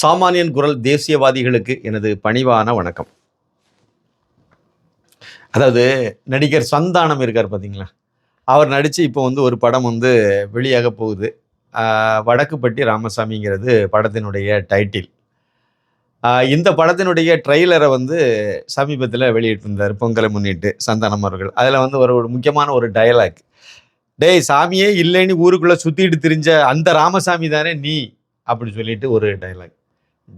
சாமானியன் குரல் தேசியவாதிகளுக்கு எனது பணிவான வணக்கம். அதாவது நடிகர் சந்தானம் இருக்கார் பார்த்தீங்களா அவர் நடித்து இப்போ வந்து ஒரு படம் வந்து வெளியாக போகுது. வடக்குப்பட்டி ராமசாமிங்கிறது படத்தினுடைய டைட்டில். இந்த படத்தினுடைய ட்ரெய்லரை வந்து சமீபத்தில் வெளியிட்டிருந்தார் பொங்கலை முன்னிட்டு சந்தானம் அவர்கள். அதில் வந்து ஒரு ஒரு முக்கியமான ஒரு டயலாக் டேய் சாமியே இல்லைன்னு ஊருக்குள்ளே சுற்றிட்டு திரிஞ்ச அந்த ராமசாமி தானே நீ? அப்படின்னு சொல்லிட்டு ஒரு டயலாக்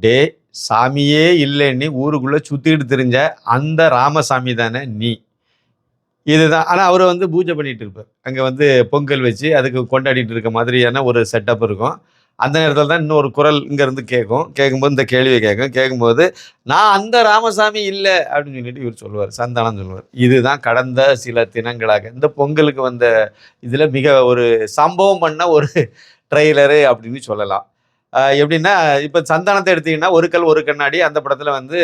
டே சாமியே இல்லைன்னு ஊருக்குள்ளே சுற்றிட்டு தெரிஞ்ச அந்த ராமசாமி தானே நீ. இதுதான். ஆனால் அவர் வந்து பூஜை பண்ணிட்டு இருப்பார். அங்கே வந்து பொங்கல் வச்சு அதுக்கு கொண்டாடிட்டு இருக்க மாதிரியான ஒரு செட்டப் இருக்கும். அந்த நேரத்தில் தான் இன்னொரு குரல் இங்கேருந்து கேட்கும். கேட்கும்போது இந்த கேள்வியை கேட்கும். கேட்கும்போது நான் அந்த ராமசாமி இல்லை அப்படின்னு சொல்லிட்டு இவர் சொல்லுவார். சந்தானம் சொல்லுவார். இதுதான் கடந்த சில தினங்களாக. இந்த பொங்கலுக்கு வந்த இதில் மிக ஒரு சம்பவம் பண்ண ஒரு ட்ரெய்லரு அப்படின்னு சொல்லலாம். எப்படின்னா இப்போ சந்தானத்தை எடுத்தீங்கன்னா ஒரு கல் ஒரு கண்ணாடி அந்த படத்தில் வந்து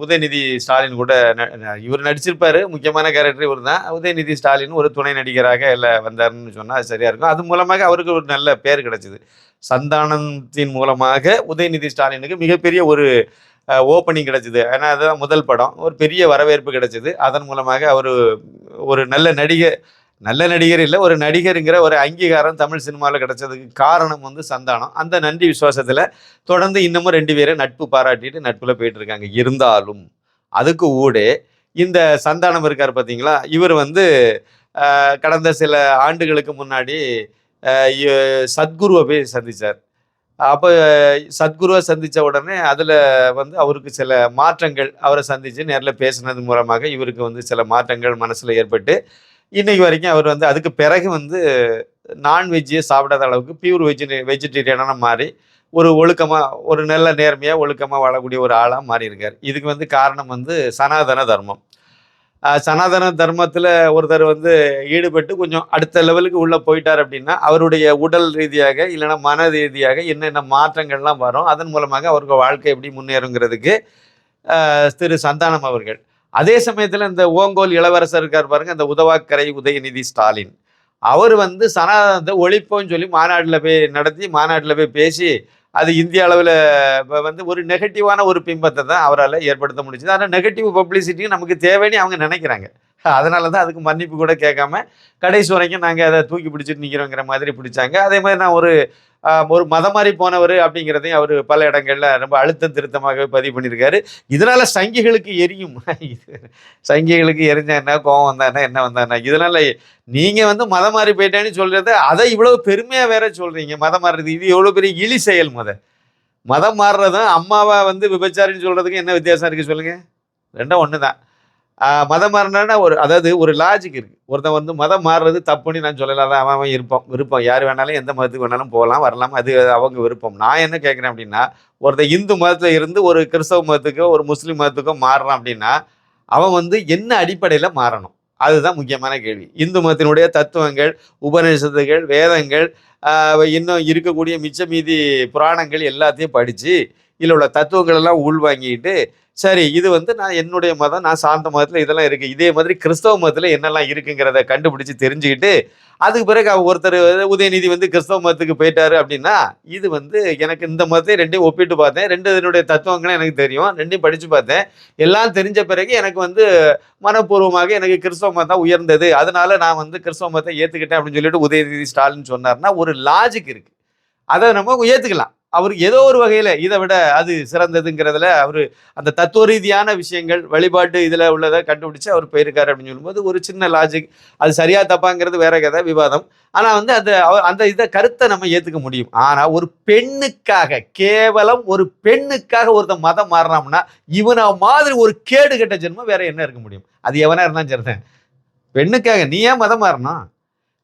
உதயநிதி ஸ்டாலின் கூட ந- ந- இவர் நடிச்சிருப்பாரு. முக்கியமான கேரக்டர் இவர் தான் உதயநிதி ஸ்டாலின் ஒரு துணை நடிகராக இல்லை வந்தார்னு சொன்னால் அது சரியாக இருக்கும். அது மூலமாக அவருக்கு ஒரு நல்ல பேர் கிடைச்சிது. சந்தானத்தின் மூலமாக உதயநிதி ஸ்டாலினுக்கு மிகப்பெரிய ஒரு ஓப்பனிங் கிடச்சிது. ஏன்னா அதுதான் முதல் படம். ஒரு பெரிய வரவேற்பு கிடச்சிது. அதன் மூலமாக அவர் ஒரு நல்ல நடிகை நல்ல நடிகர் இல்லை ஒரு நடிகருங்கிற ஒரு அங்கீகாரம் தமிழ் சினிமாவில் கிடைச்சதுக்கு காரணம் வந்து சந்தானம். அந்த நன்றி விசுவாசத்தில் தொடர்ந்து இன்னமும் ரெண்டு பேரும் நட்பு பாராட்டிட்டு நட்புல போயிட்டு இருக்காங்க இருந்தாலும் அதுக்கு ஊடே இந்த சந்தானம் இருக்கார் பார்த்தீங்களா இவர் வந்து கடந்த சில ஆண்டுகளுக்கு முன்னாடி சத்குருவை போய் சந்தித்தார் அப்போ சத்குருவை சந்தித்த உடனே அதில் வந்து அவருக்கு சில மாற்றங்கள் அவரை சந்தித்து நேரில் பேசினது மூலமாக இவருக்கு வந்து சில மாற்றங்கள் மனசில் ஏற்பட்டு இன்னைக்கு வரைக்கும் அவர் வந்து அதுக்கு பிறகு வந்து நான்வெஜ்ஜே சாப்பிடாத அளவுக்கு பியூர் வெஜி வெஜிடேரியனாக மாறி ஒரு ஒழுக்கமாக ஒரு நல்ல நேர்மையாக ஒழுக்கமாக வாழக்கூடிய ஒரு ஆளாக மாறி இருக்கார் இதுக்கு வந்து காரணம் வந்து சனாதன தர்மம். சனாதன தர்மத்தில் ஒருத்தர் வந்து ஈடுபட்டு கொஞ்சம் அடுத்த லெவலுக்கு உள்ளே போயிட்டார் அப்படின்னா அவருடைய உடல் ரீதியாக இல்லைன்னா மன ரீதியாக என்னென்ன மாற்றங்கள்லாம் வரும் அதன் மூலமாக அவருக்கு வாழ்க்கை எப்படி முன்னேறுங்கிறதுக்கு திரு சந்தானம் அவர்கள். அதே சமயத்தில் இந்த ஓங்கோல் இளவரசர் இருக்கார் பாருங்க இந்த உதவாக்கரை உதயநிதி ஸ்டாலின். அவர் வந்து சனாதனத்தை ஒழிப்போன்னு சொல்லி மாநாட்டில் போய் நடத்தி மாநாட்டில் போய் பேசி அது இந்திய அளவில் வந்து ஒரு நெகட்டிவான ஒரு பிம்பத்தை தான் அவரால் ஏற்படுத்த முடிஞ்சது. ஆனால் நெகட்டிவ் பப்ளிசிட்டியும் நமக்கு தேவைன்னு அவங்க நினைக்கிறாங்க. அதனால தான் அதுக்கு மன்னிப்பு கூட கேட்காம கடைசி வரைக்கும் நாங்கள் அதை தூக்கி பிடிச்சிட்டு நிற்கிறோங்கிற மாதிரி பிடிச்சாங்க. அதே மாதிரி நான் ஒரு ஒரு மதம் மாறி போனவர் அப்படிங்கிறதையும் அவர் பல இடங்கள்ல ரொம்ப அழுத்தம் திருத்தமாகவே பதிவு பண்ணியிருக்காரு. இதனால் சங்கிகளுக்கு எரியும். சங்கிகளுக்கு எரிஞ்சா என்ன கோவம் வந்தானா என்ன வந்தானா? இதனால் நீங்கள் வந்து மதம் மாறி போயிட்டேன்னு சொல்கிறது அதை இவ்வளோ பெருமையாக வேற சொல்கிறீங்க மதம் மாறுறது இது எவ்வளோ பெரிய இழி செயல் முத. மதம் மாறுறதும் அம்மாவை வந்து விபச்சாரின்னு சொல்கிறதுக்கு என்ன வித்தியாசம் இருக்குது சொல்லுங்கள் ரெண்டும் ஒன்று தான் மதம் மாறினா ஒரு அதாவது ஒரு லாஜிக் இருக்கு. ஒருத்தன் வந்து மதம் மாறுறது தப்புன்னு நான் சொல்லலாம் அவன் அவன் இருப்பான் விருப்பம். யார் வேணாலும் எந்த மதத்துக்கு வேணாலும் போகலாம் வரலாம் அது அவங்க விருப்பம். நான் என்ன கேட்குறேன் அப்படின்னா ஒருத்தன் இந்து மதத்தில் இருந்து ஒரு கிறிஸ்தவ மதத்துக்கோ ஒரு முஸ்லீம் மதத்துக்கோ மாறுறான் அப்படின்னா அவன் வந்து என்ன அடிப்படையில் மாறணும்? அதுதான் முக்கியமான கேள்வி. இந்து மதத்தினுடைய தத்துவங்கள் உபநிஷத்துகள் வேதங்கள் இன்னும் இருக்கக்கூடிய மிச்ச மீதி புராணங்கள் எல்லாத்தையும் படித்து இதில் உள்ள தத்துவங்கள் எல்லாம் உள்வாங்கிட்டு சரி இது வந்து நான் என்னுடைய மதம் நான் சார்ந்த மதத்தில் இதெல்லாம் இருக்குது இதே மாதிரி கிறிஸ்தவ மதத்தில் என்னெல்லாம் இருக்குங்கிறத கண்டுபிடிச்சி தெரிஞ்சுக்கிட்டு அதுக்கு பிறகு அவர் ஒருத்தர் உதயநிதி வந்து கிறிஸ்தவ மதத்துக்கு போயிட்டாரு அப்படின்னா இது வந்து எனக்கு இந்த மதத்தை ரெண்டையும் ஒப்பிட்டு பார்த்தேன். ரெண்டு இதனுடைய தத்துவங்களும் எனக்கு தெரியும். ரெண்டையும் படித்து பார்த்தேன். எல்லாம் தெரிஞ்ச பிறகு எனக்கு வந்து மனப்பூர்வமாக எனக்கு கிறிஸ்தவ மதம் தான் உயர்ந்தது. அதனால நான் வந்து கிறிஸ்தவ மதத்தை ஏற்றுக்கிட்டேன் அப்படின்னு சொல்லிட்டு உதயநிதி ஸ்டாலின் சொன்னார்னா ஒரு லாஜிக் இருக்குது அதை நம்ம ஏற்றுக்கலாம் அவர் ஏதோ ஒரு வகையில் இதை விட அது சிறந்ததுங்கிறதுல அவர் அந்த தத்துவ ரீதியான விஷயங்கள் வழிபாட்டு இதில் உள்ளதை கண்டுபிடிச்சு அவர் போயிருக்காரு அப்படின்னு சொல்லும்போது ஒரு சின்ன லாஜிக் அது சரியா தப்பாங்கிறது வேற கதை விவாதம். ஆனால் வந்து அந்த அந்த இதை கருத்தை நம்ம ஏற்றுக்க முடியும். ஆனால் ஒரு பெண்ணுக்காக கேவலம் ஒரு பெண்ணுக்காக ஒருத்தன் மதம் மாறினோம்னா இவனை மாதிரி ஒரு கேடு கெட்ட ஜென்மம் வேற என்ன இருக்க முடியும்? அது எவனா இருந்தாலும் சரிதான். பெண்ணுக்காக நீ ஏன் மதம் மாறணும்?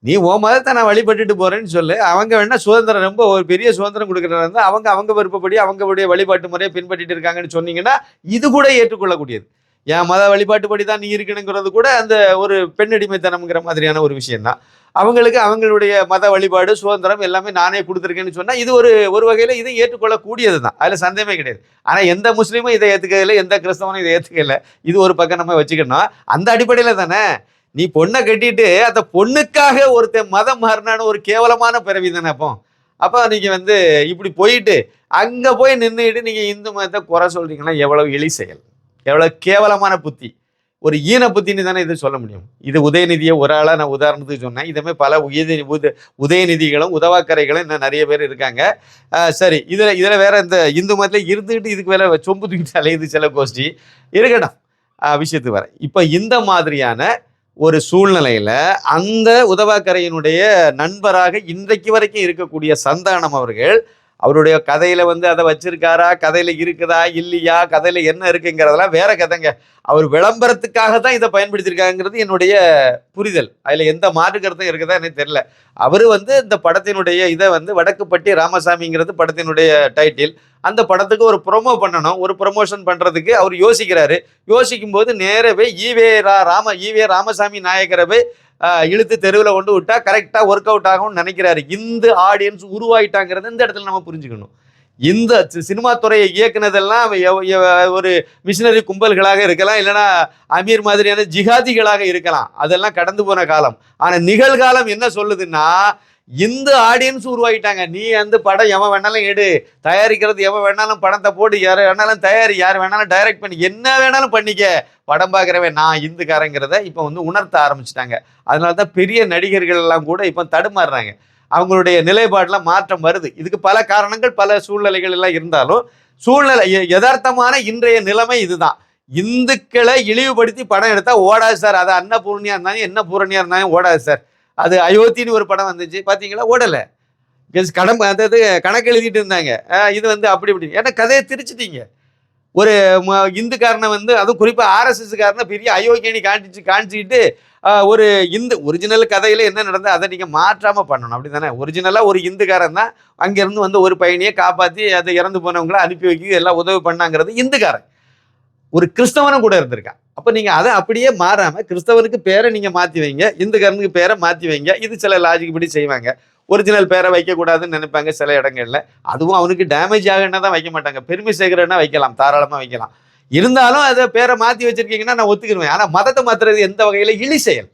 நீ உன் மதத்தை நான் வழிபட்டுட்டு போறேன்னு சொல்லு. அவங்க வேணா சுதந்திரம் ரொம்ப ஒரு பெரிய சுதந்திரம் கொடுக்குறாங்க அவங்க அவங்க விருப்பப்படி அவங்களுடைய வழிபாட்டு முறையை பின்பற்றிட்டு இருக்காங்கன்னு சொன்னீங்கன்னா இது கூட ஏற்றுக்கொள்ளக்கூடியது. என் மத வழிபாட்டுப்படி தான் நீ இருக்கணுங்கிறது கூட அந்த ஒரு பெண்ணடிமைத்தனம்ங்கிற மாதிரியான ஒரு விஷயம் தான் அவங்களுக்கு அவங்களுடைய மத வழிபாடு சுதந்திரம் எல்லாமே நானே கொடுத்துருக்கேன்னு சொன்னால் இது ஒரு ஒரு வகையில் இதை ஏற்றுக்கொள்ளக்கூடியது தான் அதில் சந்தேகமே கிடையாது. ஆனால் எந்த முஸ்லீமும் இதை ஏற்றுக்கல எந்த கிறிஸ்தவனும் இதை ஏற்றுக்கல இது ஒரு பக்கம் நம்ம வச்சுக்கணும். அந்த அடிப்படையில் தானே நீ பொண்ணை கட்டிட்டு அந்த பொண்ணுக்காக ஒருத்தன் மதம் மாறினான்னு ஒரு கேவலமான பிறவி தானே அப்போ? அப்போ நீங்கள் வந்து இப்படி போயிட்டு அங்கே போய் நின்றுட்டு நீங்கள் இந்து மதத்தை குறை சொல்கிறீங்கன்னா எவ்வளோ இழி செயல்? எவ்வளோ கேவலமான புத்தி? ஒரு ஈன புத்தின்னு தானே இதை சொல்ல முடியும். இது உதயநிதியை ஒரு ஆளாக நான் உதாரணத்துக்கு சொன்னேன். இதுமே பல உயர் உத உதயநிதிகளும் உதவாக்கரைகளும் இன்னும் நிறைய பேர் இருக்காங்க. சரி இதில் இதில் வேற இந்த இந்து மதத்தில் இருந்துக்கிட்டு இதுக்கு வேற சொம்பு தூக்கிட்டு அலையுது சில கோஷ்டி. இருக்கட்டும். விஷயத்துக்கு வரேன். இப்போ இந்த மாதிரியான ஒரு சூழ்நிலையில் அந்த உதவாக்கரையினுடைய நண்பராக இன்றைக்கு வரைக்கும் இருக்கக்கூடிய சந்தானம் அவர்கள் அவருடைய கதையில் வந்து அதை வச்சிருக்காரா கதையில் இருக்குதா இல்லையா கதையில் என்ன இருக்குங்கிறதெல்லாம் வேற கதைங்க. அவர் விளம்பரத்துக்காக தான் இதை பயன்படுத்தியிருக்காங்கிறது என்னுடைய புரிதல். அதில் எந்த மாற்று கருத்தும் இருக்குதா எனக்கு தெரியல. அவர் வந்து இந்த படத்தினுடைய இதை வந்து வடக்குப்பட்டி ராமசாமிங்கிறது படத்தினுடைய டைட்டில் அந்த படத்துக்கு ஒரு ப்ரொமோ பண்ணணும். ஒரு ப்ரொமோஷன் பண்ணுறதுக்கு அவர் யோசிக்கிறாரு. யோசிக்கும் போது நேரவே ஈவே ரா ராம ஈவே ராமசாமி நாயக்கரவை போய் இழுத்து தெருவில் கொண்டு விட்டா கரெக்டாக ஒர்க் அவுட் ஆகும்னு நினைக்கிறாரு. இந்த ஆடியன்ஸ் உருவாயிட்டாங்கிறத இந்த இடத்துல நம்ம புரிஞ்சுக்கணும். இந்த சி- சினிமா துறையை இயக்குனதெல்லாம் ஒரு மிஷினரி கும்பல்களாக இருக்கலாம் இல்லைன்னா அமீர் மாதிரியான ஜிகாதிகளாக இருக்கலாம். அதெல்லாம் கடந்து போன காலம். ஆனால் நிகழ்காலம் என்ன சொல்லுதுன்னா இந்த ஆடியன்ஸ் உருவாகிட்டாங்க நீ அந்த படம் எவன் வேணாலும் எடு. தயாரிக்கிறது எவன் வேணாலும் படத்தை போட்டு யார் வேணாலும் தயாரி யார் வேணாலும் டைரக்ட் பண்ணி என்ன வேணாலும் பண்ணிக்க. படம் பார்க்குறவன் நான் இந்துக்காரங்கிறத இப்போ வந்து உணர்த்த ஆரம்பிச்சிட்டாங்க. அதனால தான் பெரிய நடிகர்கள் எல்லாம் கூட இப்போ தடுமாறுறாங்க. அவங்களுடைய நிலைப்பாட்டில் மாற்றம் வருது. இதுக்கு பல காரணங்கள் பல சூழ்நிலைகள் எல்லாம் இருந்தாலும் சூழ்நிலை யதார்த்தமான இன்றைய நிலைமை இதுதான். இந்துக்களை இழிவுபடுத்தி படம் எடுத்தால் ஓடாது சார். அது அன்னபூர்ணியா இருந்தாலும் என்ன பூரணியாக இருந்தாலும் ஓடாது சார். அது அயோத்தின்னு ஒரு படம் வந்துச்சு. பார்த்தீங்களா ஓடலை. கடன் அதாவது கணக்கு எழுதிட்டு இருந்தாங்க. இது வந்து அப்படி இப்படி. ஏன்னா கதையை திரிச்சிட்டீங்க. ஒரு ம- இந்துக்காரனை வந்து அதுவும் குறிப்பாக ஆர்எஸ்எஸ்காரனை பெரிய அயோக்கியனி காண்பிச்சு காண்பிச்சுக்கிட்டு ஒரு இந்து ஒரிஜினல் கதையில் என்ன நடந்தது அதை நீங்கள் மாற்றாமல் பண்ணணும். அப்படி தானே ஒரிஜினலாக ஒரு இந்துக்காரன் தான் அங்கேருந்து வந்து ஒரு பையனையே காப்பாற்றி அதை இறந்து போனவங்கள அனுப்பி வைக்க எல்லாம் உதவி பண்ணாங்கிறது இந்துக்காரன். ஒரு கிறிஸ்தவனும் கூட இருந்திருக்கான். அப்போ நீங்கள் அதை அப்படியே மாறாமல் கிறிஸ்தவனுக்கு பேரை நீங்கள் மாற்றி வைங்க இந்துக்காரனுக்கு பேரை மாற்றி வைங்க இது சில லாஜிக் படி செய்வாங்க. ஒரிஜினல் பேரை வைக்கக்கூடாதுன்னு நினைப்பாங்க சில இடங்கள்ல. அதுவும் அவனுக்கு டேமேஜ் ஆகுன்னா தான் வைக்க மாட்டாங்க? பெருமை சேர்க்கிறன்னா வைக்கலாம் தாராளமாக வைக்கலாம். இருந்தாலும் அதை பேரை மாற்றி வச்சுருக்கீங்கன்னா நான் ஒத்துக்கிடுவேன் ஆனால் மதத்தை மாற்றுறது எந்த வகையில்? இழி செயல்.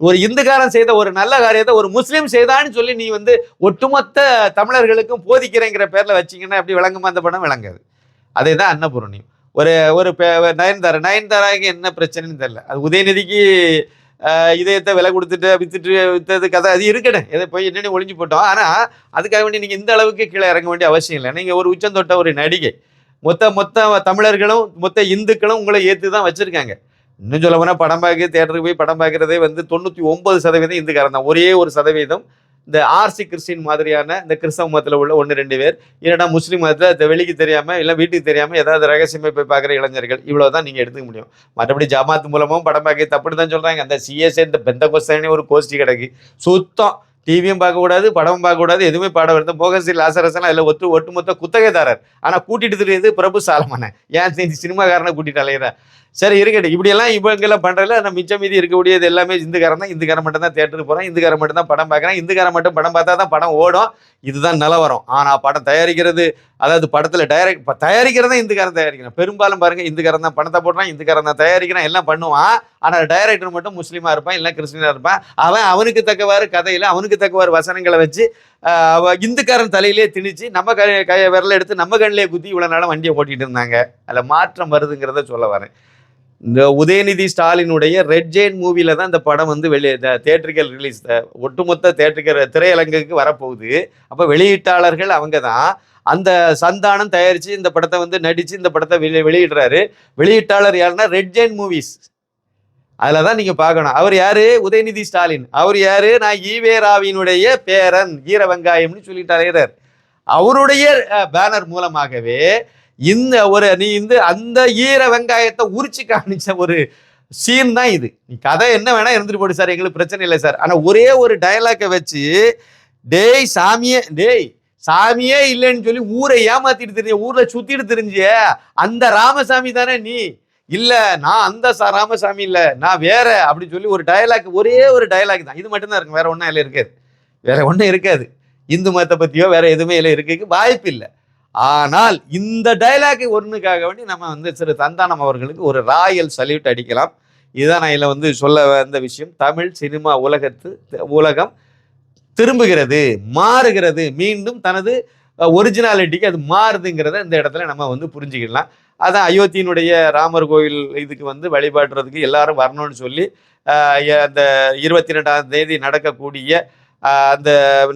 ஒரு இந்துக்காரன் செய்த ஒரு நல்ல காரியத்தை ஒரு முஸ்லீம் செய்தான்னு சொல்லி நீ வந்து ஒட்டுமொத்த தமிழர்களுக்கும் போதிக்கிறேங்கிற பேரில் வச்சிங்கன்னா எப்படி விளங்குமா? அந்த படம் விளங்காது. அதே தான் அன்னபூரணியம் ஒரு ஒரு நயன்தாரா நயன்தாராக்கு என்ன பிரச்சனைன்னு தெரியல. அது உதயநிதிக்கு இதயத்தை விலை கொடுத்துட்டு வித்துட்டு வித்தது கதை அது இருக்கட்டும். இதை போய் என்னென்னு ஒழிஞ்சு போட்டோம். ஆனால் அதுக்காக வேண்டி நீங்கள் இந்த அளவுக்கு கீழே இறங்க வேண்டிய அவசியம் இல்லை. நீங்கள் ஒரு உச்சந்தொட்ட ஒரு நடிகை. மொத்த மொத்த தமிழர்களும் மொத்த இந்துக்களும் உங்களை ஏற்று தான் வச்சுருக்காங்க. இன்னும் சொல்ல போனால் படம் பார்க்க தேட்டருக்கு போய் படம் பார்க்குறதே வந்து தொண்ணூற்றி ஒம்பது சதவீதம் இந்துக்காரன் தான். ஒரே ஒரு சதவீதம் இந்த ஆர்சி கிறிஸ்டின் மாதிரியான இந்த கிறிஸ்தவ மதத்தில் உள்ள ஒன்று ரெண்டு பேர். இல்லைன்னா முஸ்லீம் மதத்தில் வெளிக்கு தெரியாமல் இல்லை வீட்டுக்கு தெரியாமல் ஏதாவது ரகசியமாக போய் பார்க்குற இளைஞர்கள். இவ்வளோ தான் நீங்கள் எடுத்துக்க முடியும். மற்றபடி ஜமாத் மூலமும் படம் பார்க்க தப்பு தான் சொல்கிறாங்க அந்த சிஎஸ்ஏ இந்த பெந்த கோஸ்தானே ஒரு கோஷ்டி கிடக்கு. சுத்தம். டிவியும் பார்க்கக்கூடாது படமும் பார்க்கக்கூடாது எதுவுமே பாடம் வருது போகசி லாசரசன் அதில் ஒத்து ஒட்டுமொத்த குத்தகைதாரர். ஆனால் கூட்டிகிட்டு தெரியுது பிரபு சாலமான ஏன் சினிமாக்காரனை கூட்டிகிட்டு அலையிறேன் சரி இருக்கட்டும். இப்படியெல்லாம் இவங்கெல்லாம் பண்ணுறதுல அந்த மிச்சம் மீதி இருக்கக்கூடியது எல்லாமே இந்துக்காரன் தான். இந்துக்காரன் மட்டும் தான் தேட்டருக்கு போகிறான் இந்துக்காரன் மட்டும் தான் படம் பார்க்குறேன். இந்துக்காரன் மட்டும் படம் பார்த்தா தான் படம் ஓடும். இதுதான் நிலவரம். ஆனால் படம் தயாரிக்கிறது அதாவது படத்தில் டைரக்ட் இப்போ தயாரிக்கிறதா இந்துக்காரன் தயாரிக்கிறான். பெரும்பாலும் பாருங்கள் இந்துக்காரன் தான் பணத்தை போடுறான் இந்துக்காரன் தான் தயாரிக்கிறான் எல்லாம் பண்ணுவான். ஆனால் டைரக்டர் மட்டும் முஸ்லீமாக இருப்பான் இல்லை கிறிஸ்டினாக இருப்பான். அவன் அவனுக்கு தக்கவாறு கதையில் அவனுக்கு தக்கவாறு வசனங்களை வச்சு இந்துக்காரன் தலையிலே திணிச்சு நம்ம கை கையை விரல எடுத்து நம்ம கண்ணிலே குத்தி இவ்வளோ நாளும் வண்டியை ஓட்டிகிட்டு இருந்தாங்க. அதில் மாற்றம் வருதுங்கிறத சொல்ல வரேன். இந்த உதயநிதி ஸ்டாலினுடைய ரெட் ஜெயின் மூவியில தான் இந்த படம் வந்து வெளியே தேட்டரிக்கல் ரிலீஸ் ஒட்டுமொத்த தேட்டரிக்கல் திரையரங்குக்கு வரப்போகுது. அப்போ வெளியீட்டாளர்கள் அவங்க தான். அந்த சந்தானம் தயாரித்து இந்த படத்தை வந்து நடித்து இந்த படத்தை வெளி வெளியிடுறாரு. வெளியீட்டாளர் யாருன்னா ரெட் ஜெயின் மூவிஸ். அதில் தான் நீங்கள் பார்க்கணும். அவர் யார்? உதயநிதி ஸ்டாலின். அவர் யார்? நான் ஈவே ராவினுடைய பேரன் ஈர வெங்காயம்னு சொல்லிட்டு அலைகிறார் அவருடைய பேனர் மூலமாகவே இந்த ஒரு நீ இந்த அந்த ஈர வெங்காயத்தை உரிச்சு காமிச்ச ஒரு சீன் தான் இது. நீ கதை என்ன வேணா இருந்துட்டு போடு சார் எங்களுக்கு பிரச்சனை இல்லை சார். ஆனா ஒரே ஒரு டயலாக்கை வச்சு டேய் சாமியே டேய் சாமியே இல்லைன்னு சொல்லி ஊரை ஏமாத்திட்டு தெரிஞ்ச ஊர்ல சுத்திட்டு தெரிஞ்ச அந்த ராமசாமி தானே நீ? இல்ல நான் அந்த சா- ராமசாமி இல்ல நான் வேற அப்படின்னு சொல்லி ஒரு டயலாக் ஒரே ஒரு டயலாக் தான். இது மட்டும்தான் இருக்கு வேற ஒன்றும் இல்லை இருக்காது. வேற ஒன்றும் இருக்காது. இந்து மதத்தை பத்தியோ வேற எதுவுமே இல்லை இருக்கு வாய்ப்பு இல்லை. ஆனால் இந்த டயலாக் ஒன்றுக்காக வேண்டி நம்ம வந்து திரு தந்தானம் அவர்களுக்கு ஒரு ராயல் சல்யூட் அடிக்கலாம். இதான் நான் இதில் வந்து சொல்ல வந்த விஷயம். தமிழ் சினிமா உலகத்து உலகம் திரும்புகிறது மாறுகிறது. மீண்டும் தனது ஒரிஜினாலிட்டிக்கு அது மாறுதுங்கிறத இந்த இடத்துல நம்ம வந்து புரிஞ்சுக்கலாம் அதான் அயோத்தியினுடைய ராமர் கோவில் இதுக்கு வந்து வழிபாடுறதுக்கு எல்லாரும் வரணும்னு சொல்லி அந்த இருபத்தி ரெண்டாம் தேதி நடக்கக்கூடிய அந்த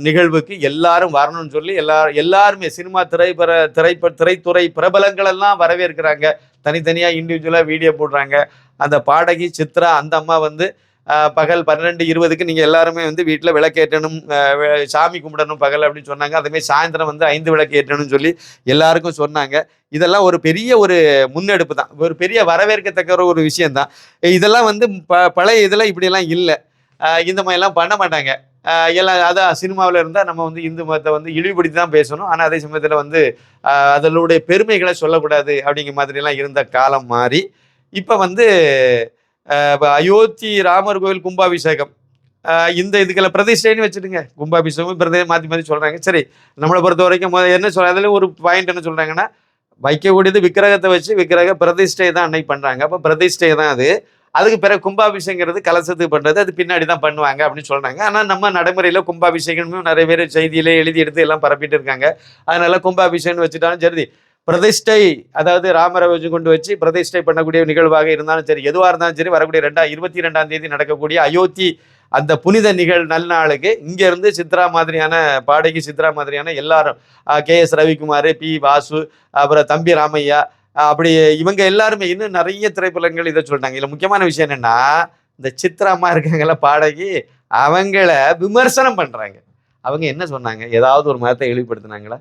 நிகழ்வுக்கு எல்லாரும் வரணும்னு சொல்லி எல்லா எல்லாருமே சினிமா திரைப்பட திரைப்ப திரைத்துறை பிரபலங்கள் எல்லாம் வரவேற்கிறாங்க. தனித்தனியாக இண்டிவிஜுவலாக வீடியோ போடுறாங்க. அந்த பாடகி சித்ரா அந்த அம்மா வந்து பகல் பன்னெண்டு இருபதுக்கு நீங்கள் எல்லாருமே வந்து வீட்டில் விளக்கேற்றணும் சாமி கும்பிடணும் பகல் அப்படின்னு சொன்னாங்க. அதேமாதிரி சாயந்தரம் வந்து ஐந்து விளக்கு ஏற்றணும்னு சொல்லி எல்லாருக்கும் சொன்னாங்க. இதெல்லாம் ஒரு பெரிய ஒரு முன்னெடுப்பு தான். ஒரு பெரிய வரவேற்கத்தக்க ஒரு விஷயந்தான் இதெல்லாம் வந்து ப பழைய இதில் இப்படியெல்லாம் இல்லை. இந்த மாதிரிலாம் பண்ண மாட்டாங்க. எல்லாம் அதான் சினிமாவில் இருந்தால் நம்ம வந்து இந்து மதத்தை வந்து இழிவுபடுத்தி தான் பேசணும். ஆனால் அதே சமயத்தில் வந்து அதனுடைய பெருமைகளை சொல்லக்கூடாது அப்படிங்கிற மாதிரிலாம் இருந்த காலம் மாறி இப்போ வந்து அயோத்தி ராமர் கோவில் கும்பாபிஷேகம் இந்த இதுக்கெல்லாம் பிரதிஷ்டைன்னு வச்சுட்டுங்க கும்பாபிஷேகம் பிரதே மாற்றி மாற்றி சொல்கிறாங்க சரி நம்மளை பொறுத்த வரைக்கும் மொதல் என்ன சொல்ல அதில் ஒரு பாயிண்ட் என்ன சொல்கிறாங்கன்னா வைக்கக்கூடியது விக்கிரகத்தை வச்சு விக்கிரக பிரதிஷ்டை தான் அன்னைக்கு பண்ணுறாங்க அப்போ பிரதிஷ்டை தான் அது. அதுக்கு பிறகு கும்பாபிஷேகங்கிறது கலசத்துக்கு பண்ணுறது அது பின்னாடி தான் பண்ணுவாங்க அப்படின்னு சொல்கிறாங்க ஆனால் நம்ம நடைமுறையில் கும்பாபிஷேகமும் நிறைய பேர் செய்தியிலே எழுதி எடுத்து எல்லாம் பரப்பிட்டு இருக்காங்க. அதனால கும்பாபிஷேகம் வச்சுட்டாலும் சரி பிரதிஷ்டை அதாவது ராமரை வச்சு கொண்டு வச்சு பிரதிஷ்டை பண்ணக்கூடிய நிகழ்வாக இருந்தாலும் சரி எதுவாக இருந்தாலும் சரி வரக்கூடிய ரெண்டா இருபத்தி ரெண்டாம் தேதி நடக்கக்கூடிய அயோத்தி அந்த புனித நிகழ் நல்நாளுக்கு நாளுக்கு இங்கேருந்து சித்ரா மாதிரியான பாடகி சித்ரா மாதிரியான எல்லாரும் K S Ravikumar P Vasu அப்புறம் தம்பி ராமையா அப்படி இவங்க எல்லாருமே இன்னும் நிறைய திரைப்படங்கள் இதை சொல்லிட்டாங்க. இதுல முக்கியமான விஷயம் என்னன்னா இந்த சித்ராமா இருக்காங்கள பாடகி அவங்கள விமர்சனம் பண்றாங்க. அவங்க என்ன சொன்னாங்க? ஏதாவது ஒரு மதத்தை இழிவுபடுத்தினாங்களா?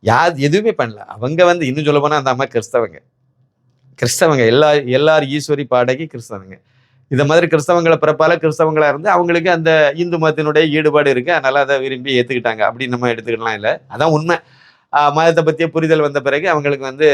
யார் எதுவுமே பண்ணல. அவங்க வந்து இன்னும் சொல்ல போனால் அந்த அம்மா கிறிஸ்தவங்க. கிறிஸ்தவங்க. எல்லா எல்லார் ஈஸ்வரி பாடகி கிறிஸ்தவங்க. இந்த மாதிரி கிறிஸ்தவங்களை பிறப்பால கிறிஸ்தவங்களா இருந்து அவங்களுக்கு அந்த இந்து மதத்தினுடைய ஈடுபாடு இருக்குது அதனால் அதை விரும்பி ஏத்துக்கிட்டாங்க. அப்படின்னு நம்ம எடுத்துக்கலாம் இல்லை. அதான் உண்மை. மதத்தை பற்றிய புரிதல் வந்த பிறகு அவங்களுக்கு வந்து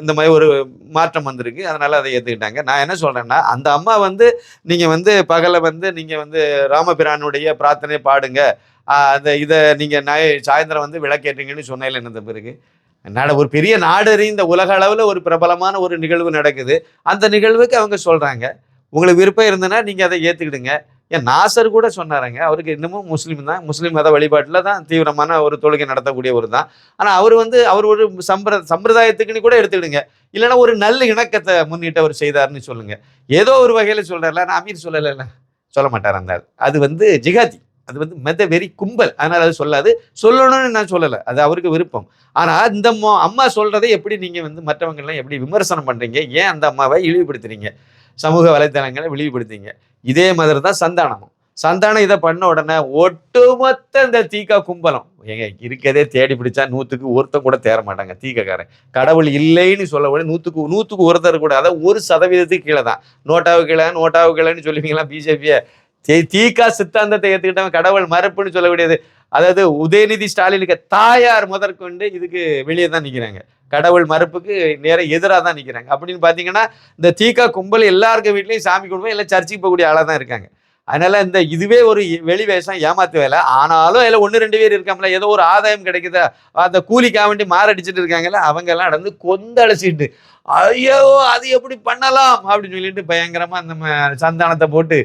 இந்த மாதிரி ஒரு மாற்றம் வந்திருக்கு. அதனால் அதை ஏற்றுக்கிட்டாங்க நான் என்ன சொல்கிறேன்னா அந்த அம்மா வந்து நீங்கள் வந்து பகலை வந்து நீங்கள் வந்து ராமபிரானுடைய பிரார்த்தனை பாடுங்க. அந்த இதை நீங்கள் நாய் சாயந்தரம் வந்து விளக்கேற்றுங்கன்னு சொன்னேன் என்ன பிறகு. நட ஒரு பெரிய நாடறிந்த உலக அளவில் ஒரு பிரபலமான ஒரு நிகழ்வு நடக்குது. அந்த நிகழ்வுக்கு அவங்க சொல்கிறாங்க உங்களுக்கு விருப்பம் இருந்ததுன்னா நீங்கள் அதை ஏற்றுக்கிடுங்க ஏன் நாசர் கூட சொன்னாருங்க. அவருக்கு இன்னமும் முஸ்லீம் தான். முஸ்லீம் மத வழிபாட்டில் தான் தீவிரமான ஒரு தொழுகை நடத்தக்கூடியவர் தான். ஆனால் அவர் வந்து அவர் ஒரு சம்பிர சம்பிரதாயத்துக்குன்னு கூட எடுத்துக்கிடுங்க. இல்லைன்னா ஒரு நல்ல இணக்கத்தை முன்னிட்டு அவர் செய்தார்னு சொல்லுங்க. ஏதோ ஒரு வகையில் சொல்கிறார்ல நான் அமீர் சொல்லலைல்ல. சொல்ல மாட்டார் அந்த அது வந்து ஜிகாதி அது வந்து மெத வெறி கும்பல். அதனால் அது சொல்லாது. சொல்லணும்னு நான் சொல்லலை. அது அவருக்கு விருப்பம். ஆனால் இந்த அம்மா சொல்றதை எப்படி நீங்கள் வந்து மற்றவங்கெல்லாம் எப்படி விமர்சனம் பண்ணுறீங்க ஏன் அந்த அம்மாவை இழிவுபடுத்துறீங்க? சமூக வலைத்தளங்களை இழிவுபடுத்தீங்க இதே மாதிரி தான் சந்தானமும். சந்தானம் இதை பண்ண உடனே ஒட்டுமொத்த இந்த தீக்கா கும்பலம். ஏங்க இருக்கதே தேடி பிடிச்சா நூற்றுக்கு ஒருத்தன் கூட தேர மாட்டாங்க தீக்கக்காரன். கடவுள் இல்லைன்னு சொல்ல கூட நூற்றுக்கு நூற்றுக்கு ஒருத்தர் கூட அதாவது ஒரு சதவீதத்துக்கு கீழே தான். நோட்டாவு கீழே நோட்டாவு கீழேன்னு சொல்லுவீங்களா பிஜேபியை தீக்கா சித்தாந்தத்தை ஏற்றுக்கிட்டவன் கடவுள் மறுப்புன்னு சொல்லக்கூடியது. அதாவது உதயநிதி ஸ்டாலினுக்கு தாயார் முதற்கொண்டு இதுக்கு வெளியே தான் நிற்கிறாங்க கடவுள் மறுப்புக்கு நேர எதிராக தான் நிற்கிறாங்க அப்படின்னு பார்த்தீங்கன்னா இந்த தீக்கா கும்பல் எல்லாருக்க வீட்லேயும் சாமி குடும்பம் எல்லாம் சர்ச்சுக்கு போகக்கூடிய ஆளாக தான் இருக்காங்க. அதனால இந்த இதுவே ஒரு வெளி வேஷம் ஏமாத்து வேலை. ஆனாலும் அதில் ஒன்று ரெண்டு பேர் இருக்காமல ஏதோ ஒரு ஆதாயம் கிடைக்குதா? அந்த கூலிக்காக வேண்டி மாரடிச்சிட்டு இருக்காங்கல்ல அவங்க எல்லாம் நடந்து கொந்தளிச்சிட்டு ஐயோ அது எப்படி பண்ணலாம்? அப்படின்னு சொல்லிட்டு பயங்கரமாக நம்ம சந்தானத்தை போட்டு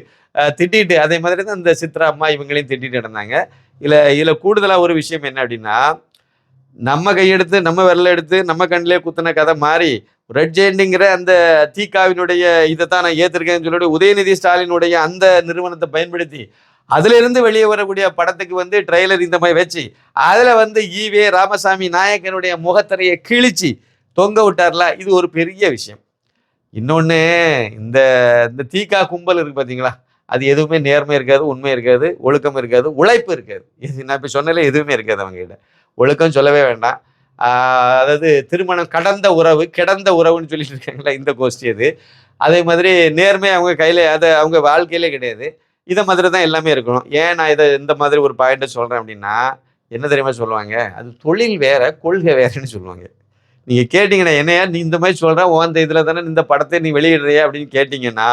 திட்டிட்டு அதே மாதிரி தான் இந்த சித்ரா அம்மா இவங்களையும் திட்டிட்டு இருந்தாங்க. இதில் இதில் கூடுதலாக ஒரு விஷயம் என்ன அப்படின்னா நம்ம கையெடுத்து நம்ம விரல எடுத்து நம்ம கண்ணிலே குத்தின கதை மாறி ரெட் ஜெயண்டிங்கிற அந்த தீகாவினுடைய இதை தான் நான் ஏற்றிருக்கேன்னு சொல்லிட்டு உதயநிதி ஸ்டாலினுடைய அந்த நிறுவனத்தை பயன்படுத்தி அதிலிருந்து வெளியே வரக்கூடிய படத்துக்கு வந்து ட்ரெய்லர் இந்த மாதிரி வச்சு அதில் வந்து ஈவே ராமசாமி நாயக்கனுடைய முகத்திரையை கிழிச்சு தொங்க விட்டார்ல இது ஒரு பெரிய விஷயம். இன்னொன்று இந்த இந்த தீக்கா கும்பல் இருக்கு பார்த்தீங்களா அது எதுவுமே நேர்மை இருக்காது உண்மை இருக்காது ஒழுக்கம் இருக்காது உழைப்பு இருக்காது. இது நான் இப்போ சொன்னாலே எதுவுமே இருக்காது அவங்ககிட்ட. ஒழுக்கம் சொல்லவே வேண்டாம். அதாவது திருமணம் கடந்த உறவு கிடந்த உறவுன்னு சொல்லிட்டு இருக்காங்களா இந்த கோஷ்டி அது. அதே மாதிரி நேர்மை அவங்க கையில் அதை அவங்க வாழ்க்கையிலே கிடையாது. இதை மாதிரி தான் எல்லாமே இருக்கணும். ஏன் நான் இதை இந்த மாதிரி ஒரு பாயிண்ட்டை சொல்கிறேன் அப்படின்னா என்ன தெரியுமா சொல்லுவாங்க? அது தொழில் வேற கொள்கை வேறன்னு சொல்லுவாங்க. நீங்கள் கேட்டிங்கன்னா என்னையா நீ இந்த மாதிரி சொல்கிறேன் உன் இதில் தானே இந்த படத்தை நீ வெளியிடுறியா அப்படின்னு கேட்டிங்கன்னா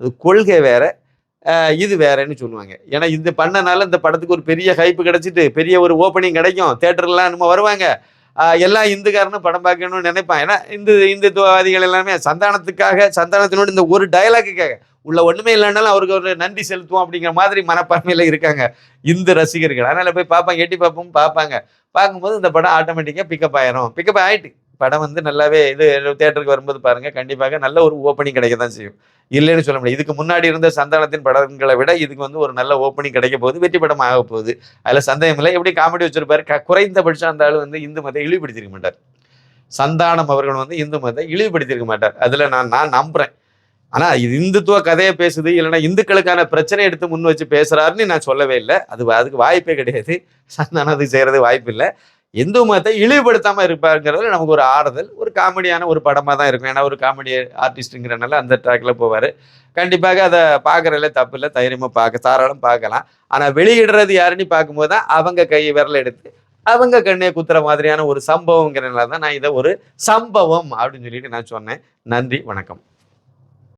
அது கொள்கை வேறு இது வேறன்னு சொல்லுவாங்க. ஏன்னா இந்த பண்ணனால இந்த படத்துக்கு ஒரு பெரிய ஹைப்பு கிடைச்சிட்டு பெரிய ஒரு ஓப்பனிங் கிடைக்கும் தேட்டர்லாம் நம்ம வருவாங்க. எல்லா இந்துக்காரனும் படம் பார்க்கணும்னு நினைப்பான் ஏன்னா இந்து இந்துத்துவவாதிகள் எல்லாமே சந்தானத்துக்காக சந்தானத்தினோட இந்த ஒரு டயலாக்குக்காக உள்ள ஒண்ணுமே இல்லைனாலும் அவருக்கு ஒரு நன்றி செலுத்துவோம் அப்படிங்கிற மாதிரி மனப்பான்மையில இருக்காங்க இந்து ரசிகர்கள். அதனால போய் பார்ப்பாங்க எட்டி பார்ப்போம் பார்ப்பாங்க. பார்க்கும்போது இந்த படம் ஆட்டோமேட்டிக்காக பிக்கப் ஆயிரும். பிக்கப் ஆயிட்டு படம் வந்து நல்லாவே இது தேட்டருக்கு வரும்போது பாருங்க கண்டிப்பாக நல்ல ஒரு ஓப்பனிங் கிடைக்க தான் செய்யும். இல்லைன்னு சொல்ல முடியாது. இதுக்கு முன்னாடி இருந்த சந்தானத்தின் படங்களை விட இதுக்கு வந்து ஒரு நல்ல ஓப்பனிங் கிடைக்க போகுது வெற்றி படம் ஆக போகுது. அதில் சந்தேகம் இல்லை. எப்படி காமெடி வச்சிருப்பாரு? க- குறைந்தபட்சம் அந்த ஆள் வந்து இந்து மதத்தை இழிவுபடுத்திருக்க மாட்டார். சந்தானம் அவர்கள் வந்து இந்து மதத்தை இழிவுபடுத்தியிருக்க மாட்டார். அதில் நான் நான் நம்புறேன். ஆனால் இது இந்துத்துவ கதையை பேசுது இல்லைன்னா இந்துக்களுக்கான பிரச்சனை எடுத்து முன் வச்சு பேசுறாருன்னு நான் சொல்லவே இல்லை. அது அதுக்கு வாய்ப்பே கிடையாது. சந்தானம் அதுக்கு செய்கிறது வாய்ப்பு இல்லை. இந்து மதத்தை இழிவுபடுத்தாம இருப்பாருங்கிறதுல நமக்கு ஒரு ஆறுதல் ஒரு காமெடியான ஒரு படமா தான் இருக்கும். ஏன்னா ஒரு காமெடி ஆர்டிஸ்ட்டுங்கிறனால அந்த ட்ராக்ல போவார். கண்டிப்பாக அதை பார்க்கறதுல தப்பு இல்லை. தைரியமாக பார்க்க தாராளம் பார்க்கலாம். ஆனால் வெளியிடுறது யாருன்னு பார்க்கும்போது தான் அவங்க கை விரல் எடுத்து அவங்க கண்ணே குத்துற மாதிரியான ஒரு சம்பவங்கிறனால தான் நான் இதை ஒரு சம்பவம் அப்படின்னு சொல்லிட்டு நான் சொன்னேன். நன்றி வணக்கம்.